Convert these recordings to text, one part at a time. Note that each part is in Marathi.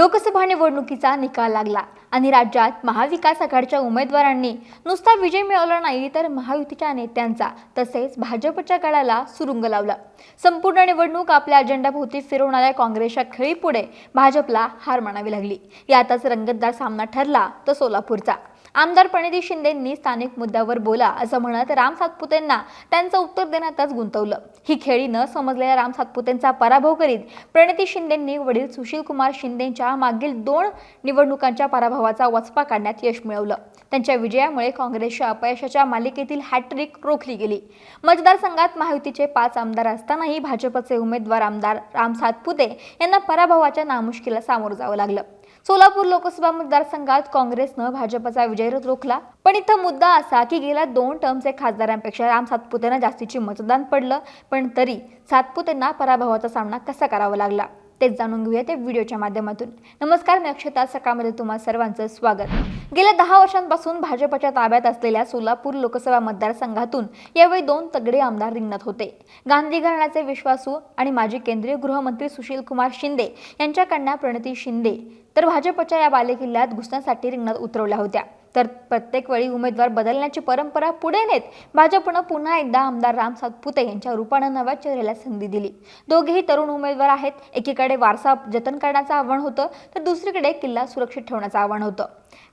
लोकसभा निवडणुकीचा निकाल लागला आणि राज्यात महाविकास आघाडीच्या उमेदवारांनी नुसता विजय मिळवला नाही तर महायुतीच्या नेत्यांचा तसेच भाजपच्या गळाला सुरुंग लावला. संपूर्ण निवडणूक आपल्या अजेंडाभोवती फिरवणाऱ्या काँग्रेसच्या खेळीपुढे भाजपला हार मानावी लागली. यातच रंगतदार सामना ठरला तो सोलापूरचा. आमदार प्रणिती शिंदेंनी स्थानिक मुद्द्यावर बोला असं म्हणत राम सातपुतेंना त्यांचं उत्तर देण्यातच गुंतवलं. ही खेळी न समजलेल्या राम सातपुतेंचा पराभव करीत प्रणिती शिंदेंनी वडील सुशील कुमार शिंदेंच्या मागील दोन निवडणुकांच्या पराभवाचा वचपा काढण्यात यश मिळवलं. त्यांच्या विजयामुळे काँग्रेसच्या अपयशाच्या मालिकेतील हॅट्रिक रोखली गेली. मतदारसंघात महायुतीचे पाच आमदार असतानाही भाजपचे उमेदवार आमदार राम सातपुते यांना पराभवाच्या नामुष्कीला सामोरं जावं लागलं. सोलापूर लोकसभा मतदारसंघात काँग्रेसनं भाजपचा विजयरथ रोखला. पण इथं मुद्दा असा की गेल्या दोन टर्मचे खासदारांपेक्षा राम सातपुतेंना जास्तीची मतदान पडलं. पण तरी सातपुतेंना पराभवाचा सामना कसा करावा लागला? तेच जाणून घेऊया ते व्हिडिओच्या माध्यमातून. नमस्कार मी अक्षता सकाळमध्ये तुम्हा सर्वांचं स्वागत. गेल्या दहा वर्षांपासून भाजपच्या ताब्यात असलेल्या सोलापूर लोकसभा मतदारसंघातून यावेळी दोन तगडे आमदार रिंगणात होते. गांधी घराण्याचे विश्वासू आणि माजी केंद्रीय गृहमंत्री सुशील कुमार शिंदे यांच्या कन्या शिंदे तर भाजपच्या या बालेकिल्ल्यात घुसण्यासाठी रिंगणात उतरवल्या होत्या. तर प्रत्येक वेळी उमेदवार बदलण्याची परंपरा पुढे नेत भाजपनं पुन्हा एकदा आमदार राम सातपुते यांच्या रूपानं नव्या चेहऱ्याला संधी दिली. दोघेही तरुण उमेदवार आहेत. एकीकडे वारसा जतन करण्याचं आव्हान होतं तर दुसरीकडे किल्ला सुरक्षित ठेवण्याचं आव्हान होतं.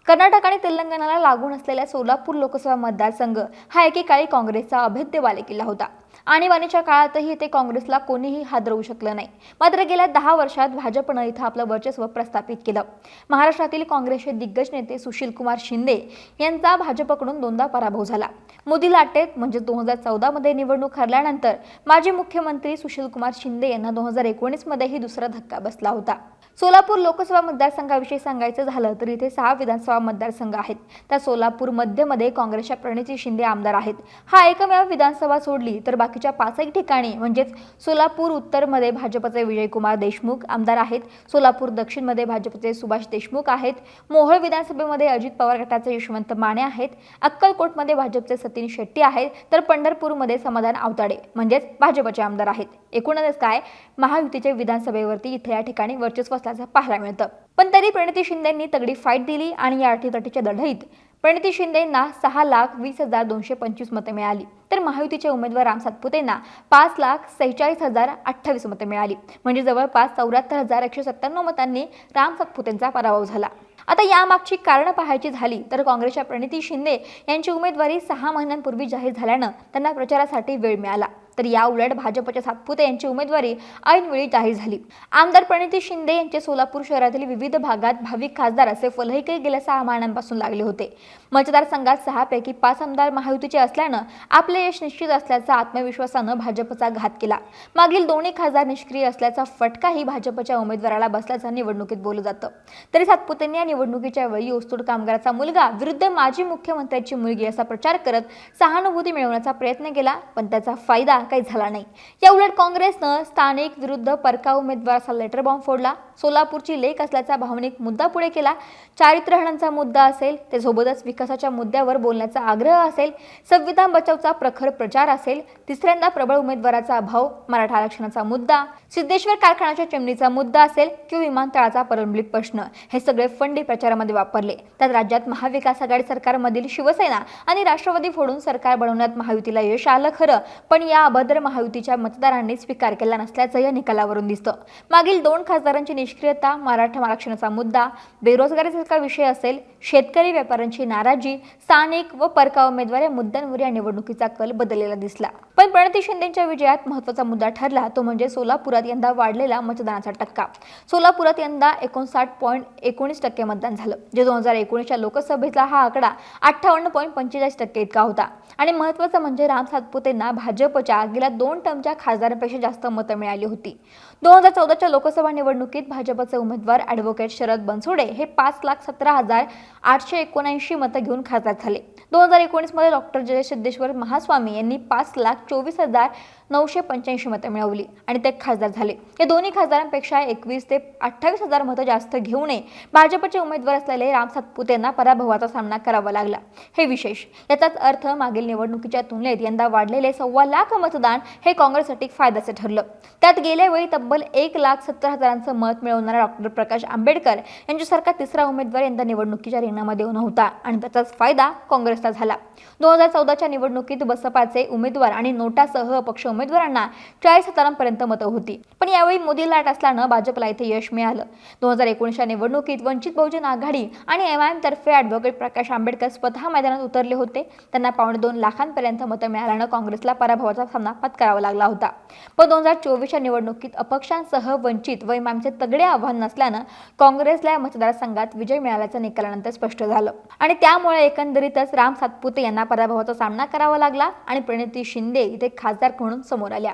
कर्नाटक आणि तेलंगणाला लागून असलेल्या सोलापूर लोकसभा मतदारसंघ हा एकेकाळी काँग्रेसचा अभेद्य बालेकिल्ला होता. आणीबाणीच्या काळातही ते काँग्रेसला कोणीही हादरवू शकलं नाही. मात्र गेल्या दहा वर्षात भाजपनं इथं आपलं वर्चस्व प्रस्थापित केलं. महाराष्ट्रातील काँग्रेसचे दिग्गज नेते सुशील कुमार शिंदे यांचा भाजपकडून दोनदा पराभव झाला. मोदी लाटेत म्हणजे दोन हजार चौदामध्ये निवडणूक हरल्यानंतर माजी मुख्यमंत्री सुशीलकुमार शिंदे यांना दोन हजार एकोणीसमध्येही दुसरा धक्का बसला होता. सोलापूर लोकसभा मतदारसंघाविषयी सांगायचं झालं तर इथे सहा विधानसभा मतदारसंघ आहेत. त्या सोलापूर मध्यमध्ये काँग्रेसच्या प्रणिती शिंदे आमदार आहेत. हा एकमेव विधानसभा सोडली तर बाकी बाकीच्या पाचही ठिकाणी म्हणजेच सोलापूर उत्तरमध्ये भाजपचे विजयकुमार देशमुख आमदार आहेत. सोलापूर दक्षिणमध्ये भाजपचे सुभाष देशमुख आहेत. मोहोळ विधानसभेमध्ये अजित पवार गटाचे यशवंत माने आहेत. अक्कलकोटमध्ये भाजपचे सतीन शेट्टी आहेत. तर पंढरपूरमध्ये समाधान आवताडे म्हणजेच भाजपचे आमदार आहेत. एकूणच काय? महायुतीचे विधानसभेवरती इथे या ठिकाणी वर्चस्व असल्याचं पाहायला मिळतं. पण तरी प्रणिती शिंदेंनी तगडी फाईट दिली आणि या अटीतटीच्या लढाईत प्रणिती शिंदेंना सहा लाख वीस हजार दोनशे पंचवीस मतं मिळाली. तर महायुतीचे उमेदवार राम सातपुतेंना पाच लाख सेहेचाळीस हजार अठ्ठावीस मतं मिळाली. म्हणजे जवळपास चौऱ्याहत्तर हजार एकशे सत्त्याण्णव मतांनी राम सातपुतेंचा पराभव झाला. आता यामागची कारणं पाहायची झाली तर काँग्रेसच्या प्रणिती शिंदे यांची उमेदवारी सहा महिन्यांपूर्वी जाहीर झाल्यानं त्यांना प्रचारासाठी वेळ मिळाला. तर या उलट भाजपच्या सातपुते यांची उमेदवारी ऐनवेळी जाहीर झाली. आमदार प्रणिती शिंदे यांचे सोलापूर शहरातील विविध भागात भाविक खासदार असे फलहिके गेल्या सहा महिन्यांपासून लागले होते. मतदारसंघात सहापैकी पाच आमदार महायुतीचे असल्यानं आपले यश निश्चित असल्याचा आत्मविश्वासानं भाजपचा घात केला. मागील दोन्ही खासदार निष्क्रिय असल्याचा फटकाही भाजपच्या उमेदवाराला बसल्याचं निवडणुकीत बोललं जातं. तरी सातपुतेंनी या निवडणुकीच्या वेळी ओस्तूड कामगाराचा मुलगा विरुद्ध माजी मुख्यमंत्र्याची मुलगी असा प्रचार करत सहानुभूती मिळवण्याचा प्रयत्न केला पण त्याचा फायदा काही झाला नाही. या उलट काँग्रेसनं स्थानिक विरुद्ध परका उमेदवाराचा लेटर बॉम्ब फोडला. सोलापूरची लेख असल्याचा भावनिक मुद्दा पुढे केला. चारित्रहणांचा मुद्दा असेल ते सोबतच विकासाच्या मुद्द्यावर बोलण्याचा आग्रह असेल संविधान बचावचा प्रखर प्रचार असेल तिसऱ्यांदा प्रबळ उमेदवाराचा अभाव मराठा आरक्षणाचा मुद्दा सिद्धेश्वर कारखान्याच्या चिमणीचा मुद्दा असेल किंवा विमानतळाचा प्रलंबित प्रश्न हे सगळे फंडी प्रचारामध्ये वापरले. त्यात राज्यात महाविकास आघाडी सरकारमधील शिवसेना आणि राष्ट्रवादी फोडून सरकार बनवण्यात महायुतीला यश आलं खरं पण या अभद्र महायुतीच्या मतदारांनी स्वीकार केला नसल्याचं या निकालावरून दिसतं. मागील दोन खासदारांची निष्क्रियता मराठा आरक्षणाचा मुद्दा बेरोजगारीचा विषय असेल शेतकरी व्यापाऱ्यांची नाराजी स्थानिक व परका उमेदवार या मुद्द्यांवर या निवडणुकीचा कल बदललेला दिसला. पण प्रणिती शिंदेच्या विजयात महत्त्वाचा मुद्दा ठरला तो म्हणजे सोलापुरात यंदा वाढलेला मतदानाचा टक्का. सोलापुरात यंदा एकोणसाठ पॉईंट एकोणीस टक्के मतदान झालं जे दोन हजार एकोणीसच्या लोकसभेतला हा आकडा अठ्ठावन्न पॉईंट पंचेचाळीस टक्के इतका होता. आणि महत्वाचं म्हणजे राम सातपुतेंना भाजपच्या गेल्या दोन टर्मच्या खासदारांपेक्षा जास्त मतं मिळाली होती. दोन हजार चौदाच्या लोकसभा निवडणुकीत भाजपचे उमेदवार ॲडव्होकेट शरद बनसोडे हे पाच लाख सतरा हजार आठशे एकोणऐंशी मतं घेऊन खासदार झाले. दोन हजार एकोणीसमध्ये डॉक्टर जय सिद्धेश्वर महास्वामी यांनी पाच लाख चोवीस हजार नऊशे पंच्याऐंशी मतं मिळवली आणि ते खासदार झाले. या दोन्ही खासदारांपेक्षा एकवीस ते अठ्ठावीस हजार मतं जास्त घेऊनही भाजपचे उमेदवार असलेले राम सातपुतेंना पराभवाचा सामना करावा लागला. हे विशेष. याचाच अर्थ मागील निवडणुकीच्या तुलनेत यंदा वाढलेले सव्वा लाख मतदान हे काँग्रेससाठी फायद्याचे ठरलं. त्यात गेल्या वेळी तब्बल एक लाख सत्तर हजारांचं मत मिळवणारा डॉक्टर प्रकाश आंबेडकर यांच्यासारखा तिसरा उमेदवार यंदा निवडणुकीच्या रिंगणामध्ये नव्हता आणि त्याचाच फायदा काँग्रेसला झाला. दोन हजार चौदाच्या निवडणुकीत बसपाचे उमेदवार आणि नोटासह अपक्ष उमेदवारांना चाळीस हजारांपर्यंत मतं होती. पण यावेळी मोदी लाट असल्यानं भाजपला इथे यश मिळालं. दोन हजार एकोणीसच्या निवडणुकीत वंचित बहुजन आघाडी आणि एम आय तर्फे ॲडव्होकेट प्रकाश आंबेडकर स्वतः मैदानात उतरले होते. त्यांना पावणे दोन लाखांपर्यंत मतं मिळाल्यानं काँग्रेसला पराभवाचा सामना पत्करावा लागला होता. पण दोन हजार चोवीसच्या निवडणुकीत अपक्षांसह वंचित व इमामचे तगडे आव्हान नसल्यानं काँग्रेसला या मतदारसंघात विजय मिळाल्याचं निकालानंतर स्पष्ट झालं. आणि त्यामुळे एकंदरीतच राम सातपुते यांना पराभवाचा सामना करावा लागला आणि प्रणिती शिंदे इथे खासदार म्हणून समोर आल्या.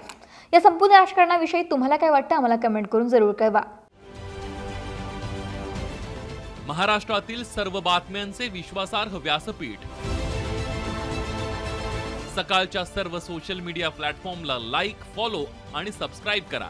या संपूर्ण राजकारणाविषयी तुम्हाला काय वाटतं? आम्हाला कमेंट करून जरूर कळवा. महाराष्ट्रातील सर्व बातम्यांचे विश्वासार्ह व्यासपीठ. सकाळच्या सर्व सोशल मीडिया प्लॅटफॉर्मला लाईक फॉलो आणि सबस्क्राईब करा.